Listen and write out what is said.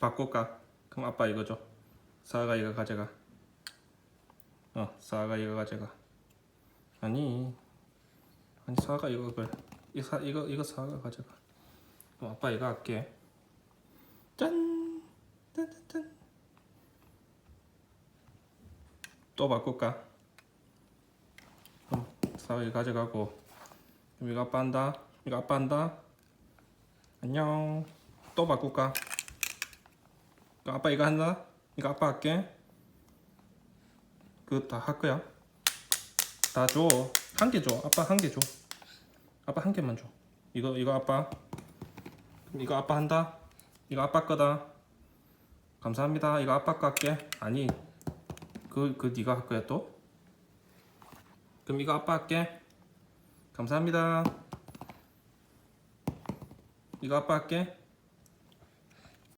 바꿀까? 그럼 아빠 이거 줘. 사가 이거 가져가. 어, 사가 이거 가져가. 아니, 아니 사가 이거 그래. 이 사 이거 이거 사가 가져가. 그럼 아빠 이거 할게. 짠, 짠짠짠. 또 바꿀까? 그럼 사가 이거 가져가고. 그럼 이거 아빠 한다. 이거 아빠 한다. 안녕. 또 바꿀까? 이거 아빠 이거 한다. 이거 아빠 할게. 그거 다 할 거야. 다 줘. 한 개 줘. 아빠 한 개 줘. 아빠 한 개만 줘. 이거 이거 아빠. 이거 아빠 한다. 이거 아빠 거다. 감사합니다. 이거 아빠 거 할게. 아니. 그, 그 네가 할 거야 또? 그럼 이거 아빠 할게. 감사합니다. 이거 아빠 할게.